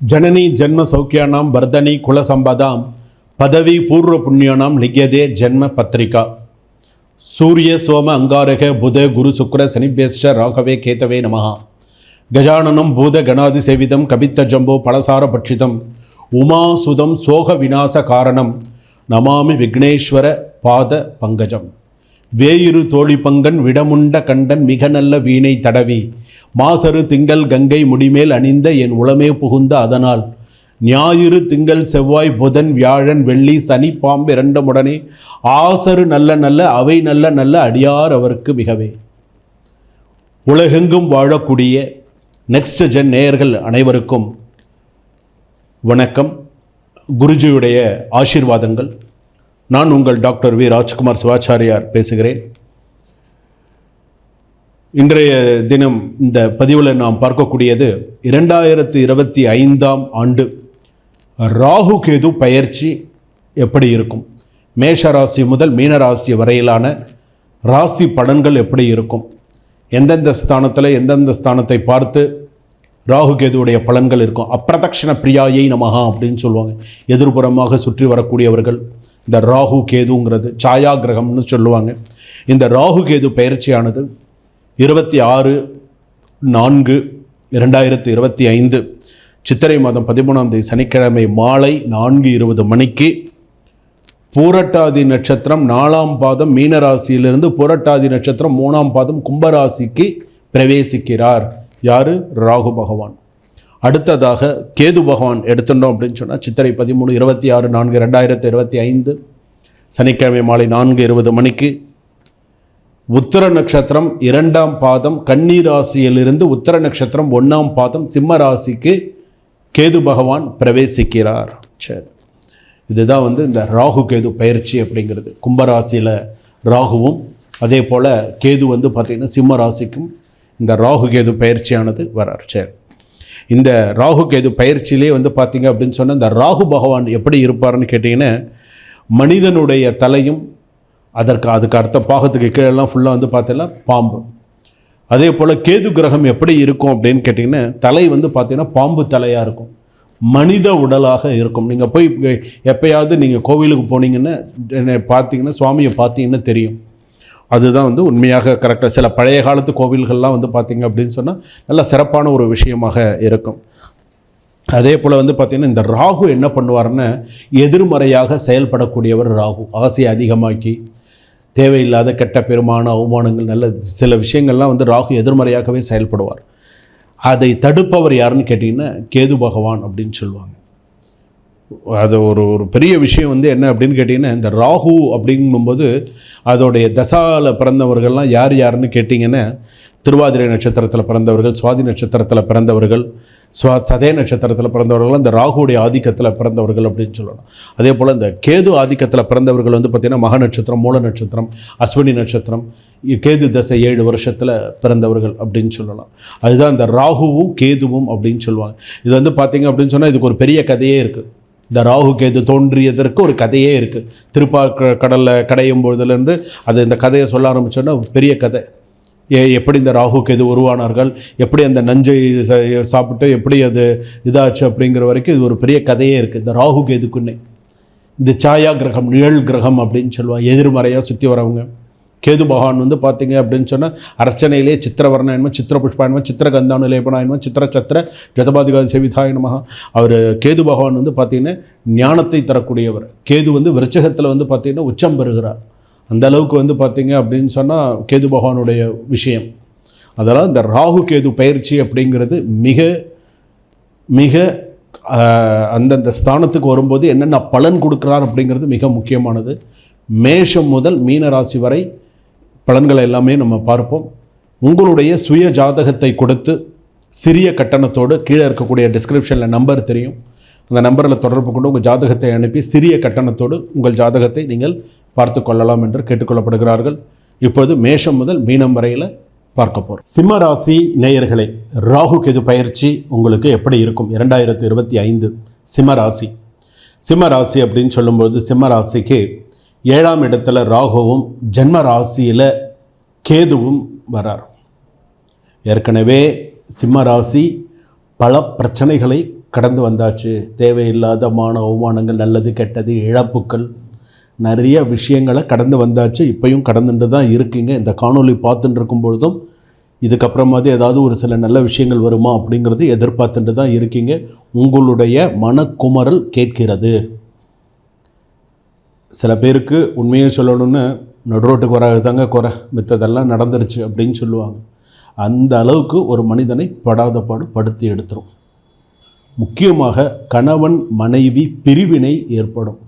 ஜனனி ஜென்ம சௌக்கியானாம் வர்தனி குலசம்பதாம் பதவி பூர்வ புண்ணியானாம் லிகியதே ஜென்ம பத்திரிகா. சூரிய சோம அங்காரக புத குரு சுக்கர சனிபேஷ்ட ராகவே கேதவே நமகா கஜானனம் பூத கணாதி சேவிதம் கபித்த ஜம்போ பலசார பட்சிதம் உமாசுதம் சோக விநாச காரணம் நமாமி விக்னேஸ்வர பாத பங்கஜம். வேயிரு தோழி பங்கன் விடமுண்ட கண்டன் மிக நல்ல வீணை தடவி. மாசரு திங்கள் கங்கை முடிமேல் அணிந்த என் உளமே புகுந்த அதனால். ஞாயிறு திங்கள் செவ்வாய் புதன் வியாழன் வெள்ளி சனி பாம்பு இரண்டமுடனே. ஆசரு நல்ல நல்ல அவை நல்ல நல்ல அடியார் அவருக்கு மிகவே. உலகெங்கும் வாழக்கூடிய நெக்ஸ்ட் ஜென் நேயர்கள் அனைவருக்கும் வணக்கம். குருஜியுடைய ஆசீர்வாதங்கள். நான் உங்கள் டாக்டர் வி ராஜ்குமார் சிவாச்சாரியார் பேசுகிறேன். இன்றைய தினம் இந்த பதிவில் நாம் பார்க்கக்கூடியது இரண்டாயிரத்தி இருபத்தி ஐந்தாம் ஆண்டு ராகு கேது பயிற்சி எப்படி இருக்கும்? மேஷ ராசி முதல் மீன ராசி வரையிலான ராசி பலன்கள் எப்படி இருக்கும்? எந்தெந்த ஸ்தானத்தில் எந்தெந்த ஸ்தானத்தை பார்த்து ராகு கேதுவுடைய பலன்கள் இருக்கும்? அப்பிரதக்ஷண பிரியாயை நமகா அப்படின்னு சொல்லுவாங்க. எதிர்புறமாக சுற்றி வரக்கூடியவர்கள் இந்த ராகு கேதுங்கிறது சாயா கிரகம்னு சொல்லுவாங்க. இந்த ராகு கேது பயிற்சியானது இருபத்தி ஆறு நான்கு இரண்டாயிரத்தி இருபத்தி ஐந்து சித்திரை மாதம் பதிமூணாம் தேதி சனிக்கிழமை மாலை நான்கு இருபது மணிக்கு பூரட்டாதி நட்சத்திரம் நாலாம் பாதம் மீனராசியிலிருந்து பூரட்டாதி நட்சத்திரம் மூணாம் பாதம் கும்பராசிக்கு பிரவேசிக்கிறார். யார்? ராகு பகவான். அடுத்ததாக கேது பகவான் எடுத்துட்டோம் அப்படின்னு சொன்னால் சித்திரை பதிமூணு இருபத்தி ஆறு நான்கு ரெண்டாயிரத்தி இருபத்தி ஐந்து சனிக்கிழமை மாலை நான்கு இருபது மணிக்கு உத்தர நட்சத்திரம் இரண்டாம் பாதம் கன்னி ராசியிலிருந்து உத்தர நட்சத்திரம் ஒன்றாம் பாதம் சிம்ம ராசிக்கு கேது பகவான் பிரவேசிக்கிறார். சரி. இதுதான் வந்து இந்த ராகு கேது பயிற்சி அப்படிங்கிறது. கும்பராசியில் ராகுவும் அதே போல் கேது வந்து பார்த்திங்கன்னா சிம்ம ராசிக்கும் இந்த ராகு கேது பயிற்சியானது வரார். சரி. இந்த ராகு கேது பயிற்சியிலே வந்து பார்த்தீங்க அப்படின்னு சொன்னால் இந்த ராகு பகவான் எப்படி இருப்பார்னு கேட்டிங்கன்னா மனிதனுடைய தலையும் அதற்கு அதுக்கு அடுத்த பாகத்துக்கு கீழெல்லாம் ஃபுல்லாக வந்து பார்த்தீங்கன்னா பாம்பு. அதே போல் கேது கிரகம் எப்படி இருக்கும் அப்படின்னு கேட்டிங்கன்னா தலை வந்து பார்த்தீங்கன்னா பாம்பு தலையாக இருக்கும். மனித உடலாக இருக்கும். நீங்கள் போய் எப்பயாவது நீங்கள் கோவிலுக்கு போனீங்கன்னா பார்த்தீங்கன்னா சுவாமியை பார்த்தீங்கன்னா தெரியும். அதுதான் வந்து உண்மையாக கரெக்டாக சில பழைய காலத்து கோவில்கள்லாம் வந்து பார்த்திங்க அப்படின்னு சொன்னால் நல்ல சிறப்பான ஒரு விஷயமாக இருக்கும். அதே போல் வந்து பார்த்திங்கன்னா இந்த ராகு என்ன பண்ணுவார்னு எதிர்மறையாக செயல்படக்கூடியவர் ராகு. ஆசையை அதிகமாக்கி தேவையில்லாத கெட்ட பெருமான அவமானங்கள் நல்ல சில விஷயங்கள்லாம் வந்து ராகு எதிர்மறையாகவே செயல்படுவார். அதை தடுப்பவர் யாருன்னு கேட்டிங்கன்னா கேது பகவான் அப்படின்னு சொல்லுவாங்க. அது ஒரு ஒரு பெரிய விஷயம் வந்து என்ன அப்படின்னு கேட்டிங்கன்னா இந்த ராகு அப்படிங்கும்போது அதோடைய தசாவில் பிறந்தவர்கள்லாம் யார் யாருன்னு கேட்டிங்கன்னா திருவாதிரை நட்சத்திரத்தில் பிறந்தவர்கள் சுவாதி நட்சத்திரத்தில் பிறந்தவர்கள் ஸ்வா சதய நட்சத்திரத்தில் பிறந்தவர்கள் இந்த ராகுடைய ஆதிக்கத்தில் பிறந்தவர்கள் அப்படின்னு சொல்லணும். அதே போல் இந்த கேது ஆதிக்கத்தில் பிறந்தவர்கள் வந்து பார்த்திங்கன்னா மக நட்சத்திரம் மூல நட்சத்திரம் அஸ்வினி நட்சத்திரம் கேது தசை ஏழு வருஷத்தில் பிறந்தவர்கள் அப்படின்னு சொல்லலாம். அதுதான் இந்த ராகுவும் கேதுவும் அப்படின்னு சொல்லுவாங்க. இது வந்து பார்த்திங்க அப்படின்னு சொன்னால் இதுக்கு ஒரு பெரிய கதையே இருக்குது இந்த ராகு கேது தோன்றியதற்கு ஒரு கதையே இருக்குது திருப்பா கடலில் கடையும் பொழுதுலேருந்து அது இந்த கதையை சொல்ல ஆரம்பித்தோன்னா பெரிய கதை. ஏ எப்படி இந்த ராகு கேது உருவானார்கள்? எப்படி அந்த நஞ்சை ச- சாப்பிட்டு எப்படி அது இதாச்சு அப்படிங்கிற வரைக்கும் இது ஒரு பெரிய கதையே இருக்குது இந்த ராகு கேதுக்குன்னே. இந்த சாயா கிரகம் நிழல் கிரகம் அப்படின்னு சொல்லுவாங்க. எதிர்மறையாக சுற்றி வரவங்க. கேது பகவான் வந்து பார்த்தீங்க அப்படின்னு சொன்னால் அர்ச்சனையிலே சித்திரவர்ண என்னமோ சித்திர புஷ்பாயனமோ சித்திர கந்தானு லேபனாயனமோ சித்திர சத்திர ஜதபாதிகாதி செவிதாய அவர் கேது பகவான் வந்து பார்த்தீங்கன்னா ஞானத்தை தரக்கூடியவர். கேது வந்து விருச்சகத்தில் வந்து பார்த்தீங்கன்னா உச்சம் பெறுகிறார். அந்த அளவுக்கு வந்து பார்த்தீங்க அப்படின்னு சொன்னால் கேது பகவானுடைய விஷயம். அதெல்லாம் இந்த ராகு கேது பயிற்சி அப்படிங்கிறது மிக மிக அந்தந்த ஸ்தானத்துக்கு வரும்போது என்னென்ன பலன் கொடுக்குறார் அப்படிங்கிறது மிக முக்கியமானது. மேஷம் முதல் மீன ராசி வரை பலன்களை எல்லாமே நம்ம பார்ப்போம். உங்களுடைய சுய ஜாதகத்தை கொடுத்து சிறிய கட்டணத்தோடு கீழே இருக்கக்கூடிய டிஸ்கிரிப்ஷனில் நம்பர் தெரியும். அந்த நம்பரில் தொடர்பு கொண்டு உங்கள் ஜாதகத்தை அனுப்பி சிறிய கட்டணத்தோடு உங்கள் ஜாதகத்தை நீங்கள் பார்த்து கொள்ளலாம் என்று கேட்டுக்கொள்ளப்படுகிறார்கள். இப்பொழுது மேஷம் முதல் மீனம் வரையில் பார்க்க போகிறோம் சிம்ம ராசி நேயர்களே ராகு கெது பயிற்சி உங்களுக்கு எப்படி இருக்கும்? இரண்டாயிரத்தி இருபத்தி ஐந்து சிம்ம ராசி. சிம்ம ராசி அப்படின்னு சொல்லும்போது சிம்ம ராசிக்கு ஏழாம் இடத்துல ராகுவும் ஜென்ம ராசியில் கேதுவும் வரார். ஏற்கனவே சிம்ம ராசி பல பிரச்சனைகளை கடந்து வந்தாச்சு. தேவையில்லாத மான அவமானங்கள் நல்லது கெட்டது இழப்புக்கள் நிறைய விஷயங்களை கடந்து வந்தாச்சு. இப்பையும் கடந்துட்டு தான் இருக்கீங்க. இந்த காணொளி பார்த்துட்டு இருக்கும் பொழுதும் இதுக்கப்புறமாவது ஏதாவது ஒரு சில நல்ல விஷயங்கள் வருமா அப்படிங்கிறது எதிர்பார்த்துட்டு தான் இருக்கீங்க. உங்களுடைய மனக்குமரல் கேட்கிறது. சில பேருக்கு உண்மையை சொல்லணும்னு நடுரோட்டுக்கு வராது தாங்க குறை. மித்ததெல்லாம் நடந்துருச்சு அப்படின்னு சொல்லுவாங்க. அந்த அளவுக்கு ஒரு மனிதனை படாத பாடு படுத்தி எடுத்துரும். முக்கியமாக கணவன் மனைவி பிரிவினை ஏற்படும்.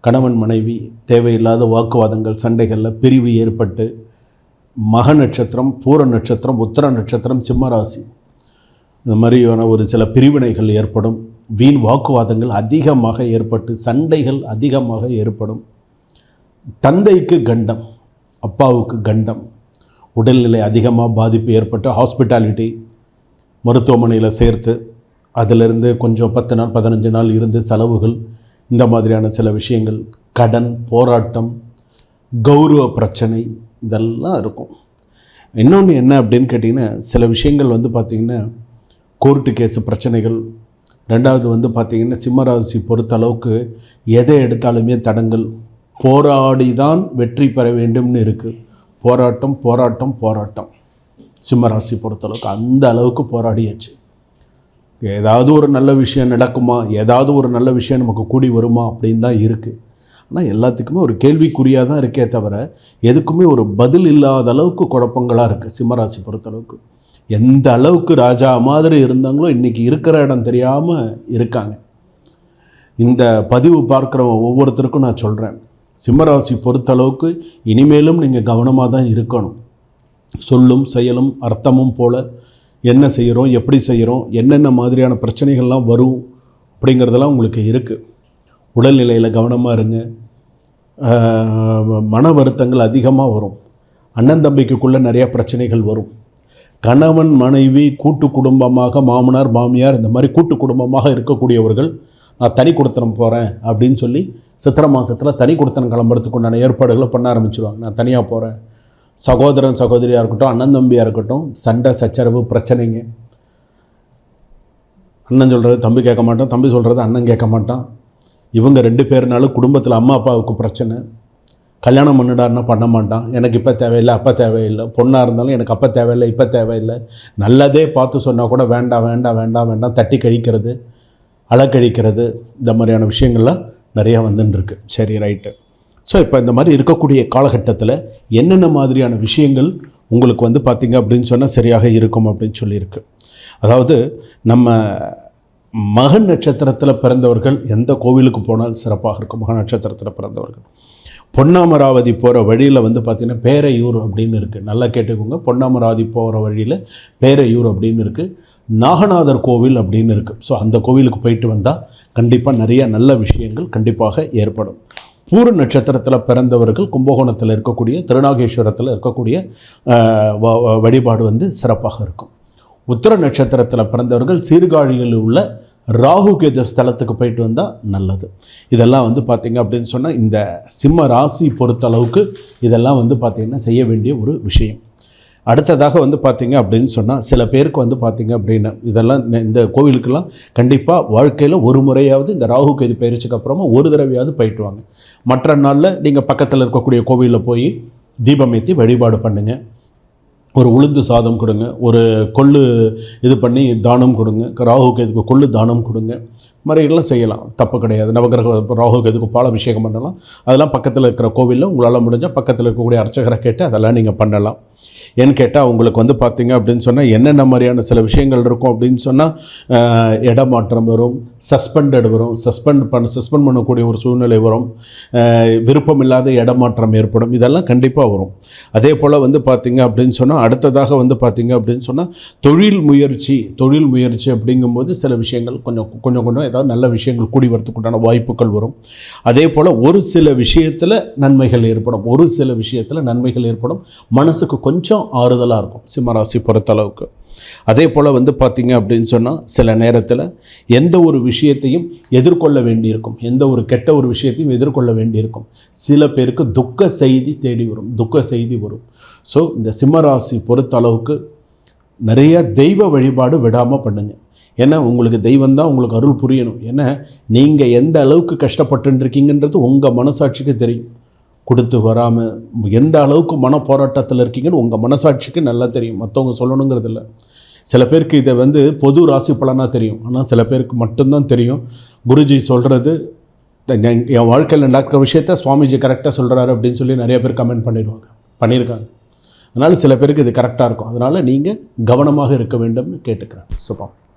கணவன் மனைவி தேவையில்லாத வாக்குவாதங்கள் சண்டைகளில் பிரிவு ஏற்பட்டு மக நட்சத்திரம் பூர நட்சத்திரம் உத்தர நட்சத்திரம் சிம்மராசி இந்த மாதிரியான ஒரு சில பிரிவினைகள் ஏற்படும். வீண் வாக்குவாதங்கள் அதிகமாக ஏற்பட்டு சண்டைகள் அதிகமாக ஏற்படும். தந்தைக்கு கண்டம் அப்பாவுக்கு கண்டம். உடல்நிலை அதிகமாக பாதிப்பு ஏற்பட்டு ஹாஸ்பிட்டாலிட்டி மருத்துவமனையில் சேர்த்து அதிலிருந்து கொஞ்சம் பத்து நாள் பதினஞ்சு நாள் இருந்து செலவுகள் இந்த மாதிரியான சில விஷயங்கள். கடன் போராட்டம் கௌரவ பிரச்சனை இதெல்லாம் இருக்கும். இன்னொன்று என்ன அப்படின்னு கேட்டிங்கன்னா சில விஷயங்கள் வந்து பார்த்திங்கன்னா கோர்ட்டு கேஸு பிரச்சனைகள் ரெண்டாவது வந்து பார்த்திங்கன்னா சிம்மராசி பொறுத்த அளவுக்கு எதை எடுத்தாலுமே தடங்கள். போராடி தான் வெற்றி பெற வேண்டும்னு இருக்குது போராட்டம் போராட்டம் போராட்டம். சிம்மராசி பொறுத்தளவுக்கு அந்த அளவுக்கு போராடியாச்சு. ஏதாவது ஒரு நல்ல விஷயம் நடக்குமா? ஏதாவது ஒரு நல்ல விஷயம் நமக்கு கூடி வருமா? அப்படின்னு தான் இருக்குது ஆனால் எல்லாத்துக்குமே ஒரு கேள்விக்குறியாக தான் இருக்கே தவிர எதுக்குமே ஒரு பதில் இல்லாத அளவுக்கு குழப்பங்களாக இருக்குது சிம்மராசி பொறுத்தளவுக்கு. எந்த அளவுக்கு ராஜா மாதிரி இருந்தாங்களோ இன்றைக்கி இருக்கிற இடம் தெரியாமல் இருக்காங்க. இந்த பதிவு பார்க்குறவங்க ஒவ்வொருத்தருக்கும் நான் சொல்கிறேன் சிம்மராசி பொறுத்தளவுக்கு இனிமேலும் நீங்கள் கவனமாக தான் இருக்கணும். சொல்லும் செயலும் அர்த்தமும் போல் என்ன செய்கிறோம் எப்படி செய்கிறோம் என்னென்ன மாதிரியான பிரச்சனைகள்லாம் வரும் அப்படிங்கிறதெல்லாம் உங்களுக்கு இருக்குது உடல்நிலையில் கவனமாக இருங்க. மன வருத்தங்கள் அதிகமாக வரும். அண்ணன் தம்பிக்குள்ளே நிறையா பிரச்சனைகள் வரும். கணவன் மனைவி கூட்டு குடும்பமாக மாமனார் மாமியார் இந்த மாதிரி கூட்டு குடும்பமாக இருக்கக்கூடியவர்கள் நான் தனி கொடுத்தனம் போகிறேன் அப்படின்னு சொல்லி சித்திரை மாதத்தில் தனி கொடுத்தனம் கிளம்புறதுக்கு உண்டான ஏற்பாடுகளை பண்ண ஆரம்பிச்சிருவாங்க. நான் தனியாக போகிறேன் சகோதரன் சகோதரியாக இருக்கட்டும் அண்ணன் தம்பியாக இருக்கட்டும் சண்டை சச்சரவு பிரச்சனைங்க. அண்ணன் சொல்கிறது தம்பி கேட்க மாட்டான் தம்பி சொல்கிறது அண்ணன் கேட்க மாட்டான். இவங்க ரெண்டு பேர்னாலும் குடும்பத்தில் அம்மா அப்பாவுக்கு பிரச்சனை. கல்யாணம் பண்ணிடாருன்னா பண்ண மாட்டான். எனக்கு இப்போ தேவையில்லை அப்போ தேவையில்லை. பொண்ணாக இருந்தாலும் எனக்கு அப்போ தேவையில்லை இப்போ தேவையில்லை. நல்லதே பார்த்து சொன்னால் கூட வேண்டாம் வேண்டாம் வேண்டாம் வேண்டாம். தட்டி கழிக்கிறது அழக்கழிக்கிறது இந்த மாதிரியான விஷயங்கள்லாம் நிறையா வந்துட்டுருக்கு சரி ரைட்டு ஸோ இப்போ இந்த மாதிரி இருக்கக்கூடிய காலகட்டத்தில் என்னென்ன மாதிரியான விஷயங்கள் உங்களுக்கு வந்து பார்த்திங்க அப்படின்னு சொன்னால் சரியாக இருக்கும் அப்படின்னு சொல்லியிருக்கு. அதாவது நம்ம மகன் நட்சத்திரத்தில் பிறந்தவர்கள் எந்த கோவிலுக்கு போனால் சிறப்பாக இருக்கும்? மக நட்சத்திரத்தில் பிறந்தவர்கள். பொன்னாமராவதி போகிற வழியில் வந்து பார்த்திங்கன்னா பேரையூர் அப்படின்னு இருக்குது நல்லா கேட்டுக்கோங்க. பொன்னாமராவதி போகிற வழியில் பேரையூர் அப்படின்னு இருக்குது நாகநாதர் கோவில் அப்படின்னு இருக்குது ஸோ அந்த கோவிலுக்கு போயிட்டு வந்தால் கண்டிப்பாக நிறைய நல்ல விஷயங்கள் கண்டிப்பாக ஏற்படும். பூர நட்சத்திரத்தில் பிறந்தவர்கள் கும்பகோணத்தில் இருக்கக்கூடிய திருநாகேஸ்வரத்தில் இருக்கக்கூடிய வ- வழிபாடு வந்து சிறப்பாக இருக்கும். உத்திர நட்சத்திரத்தில் பிறந்தவர்கள் சீர்காழியில் உள்ள ராகு கேது ஸ்தலத்துக்கு போயிட்டு வந்தால் நல்லது. இதெல்லாம் வந்து பார்த்திங்க அப்படின்னு சொன்னால் இந்த சிம்ம ராசி பொறுத்த அளவுக்கு இதெல்லாம் வந்து பார்த்திங்கன்னா செய்ய வேண்டிய ஒரு விஷயம். அடுத்ததாக வந்து பார்த்திங்க அப்படின்னு சொன்னால் சில பேருக்கு வந்து பார்த்திங்க அப்படின்னா இதெல்லாம் இந்த- இந்த கோவிலுக்கெல்லாம் கண்டிப்பாக வாழ்க்கையில் ஒரு முறையாவது இந்த ராகு கேது பயிற்சிக்கு அப்புறமா ஒரு தடவையாவது போயிட்டு வாங்க. மற்ற நாளில் நீங்கள் பக்கத்தில் இருக்கக்கூடிய கோவிலில் போய் தீபம் ஏற்றி வழிபாடு பண்ணுங்கள் ஒரு உளுந்து சாதம் கொடுங்க ஒரு கொள்ளு இது பண்ணி தானம் கொடுங்க ராகு கேதுக்கு கொள்ளு தானம் கொடுங்க. மாதிரிலாம் செய்யலாம் தப்பு கிடையாது. நவகிரக ராகு கேதுக்கு பால் அபிஷேகம் பண்ணலாம். அதெல்லாம் பக்கத்தில் இருக்கிற கோவிலில் உங்களால் முடிஞ்சால் பக்கத்தில் இருக்கக்கூடிய அர்ச்சகரை கேட்டு அதெல்லாம் நீங்கள் பண்ணலாம். ஏன்னு கேட்டால் உங்களுக்கு வந்து பார்த்தீங்க அப்படின்னு சொன்னால் என்னென்ன மாதிரியான சில விஷயங்கள் இருக்கும் அப்படின்னு சொன்னால் இடமாற்றம் வரும் சஸ்பெண்டட் வரும் சஸ்பெண்ட் பண்ண சஸ்பெண்ட் பண்ணக்கூடிய ஒரு சூழ்நிலை வரும் விருப்பம் விருப்பமில்லாத இடமாற்றம் ஏற்படும் இதெல்லாம் கண்டிப்பாக வரும். அதே போல் வந்து பார்த்தீங்க அப்படின்னு சொன்னால் அடுத்ததாக வந்து பார்த்தீங்க அப்படின்னு சொன்னால் தொழில் முயற்சி தொழில் முயற்சி அப்படிங்கும்போது சில விஷயங்கள் கொஞ்சம் கொஞ்சம் கொஞ்சம் ஏதாவது நல்ல விஷயங்கள் கூடி வரத்துக்குண்டான வாய்ப்புகள் வரும். அதே போல் ஒரு சில விஷயத்தில் நன்மைகள் ஏற்படும் ஒரு சில விஷயத்தில் நன்மைகள் ஏற்படும் மனசுக்கு கொஞ்சம் ஆறுதலாக இருக்கும் சிம்மராசி பொறுத்தளவுக்கு அதே போல் வந்து பார்த்திங்க அப்படின்னு சொன்னால் சில நேரத்தில் எந்த ஒரு விஷயத்தையும் எதிர்கொள்ள வேண்டியிருக்கும். எந்த ஒரு கெட்ட ஒரு விஷயத்தையும் எதிர்கொள்ள வேண்டியிருக்கும். சில பேருக்கு துக்க செய்தி தேடி வரும் துக்க செய்தி வரும். ஸோ இந்த சிம்மராசி பொறுத்த அளவுக்கு நிறைய தெய்வ வழிபாடு விடாமல் பண்ணுங்கள் ஏன்னா உங்களுக்கு தெய்வம் தான் உங்களுக்கு அருள் புரியணும். ஏன்னா நீங்கள் எந்த அளவுக்கு கஷ்டப்பட்டுன்னு இருக்கீங்கன்றது உங்கள் மனசாட்சிக்கு தெரியும். கொடுத்து வராமல் எந்த அளவுக்கு மன போராட்டத்தில் இருக்கீங்கன்னு உங்கள் மனசாட்சிக்கு நல்லா தெரியும். மற்றவங்க சொல்லணுங்கிறது இல்லை சில பேருக்கு இதை வந்து பொது ராசி பலனாக தெரியும். ஆனால் சில பேருக்கு மட்டும்தான் தெரியும். குருஜி சொல்கிறது என் என் வாழ்க்கையில் நடக்கிற விஷயத்த சுவாமிஜி கரெக்டாக சொல்கிறாரு அப்படின்னு சொல்லி நிறைய பேர் கமெண்ட் பண்ணிடுவாங்க. பண்ணியிருக்காங்க. அதனால் சில பேருக்கு இது கரெக்டாக இருக்கும். அதனால் நீங்கள் கவனமாக இருக்க வேண்டும்னு கேட்டுக்கிறேன். சுபம்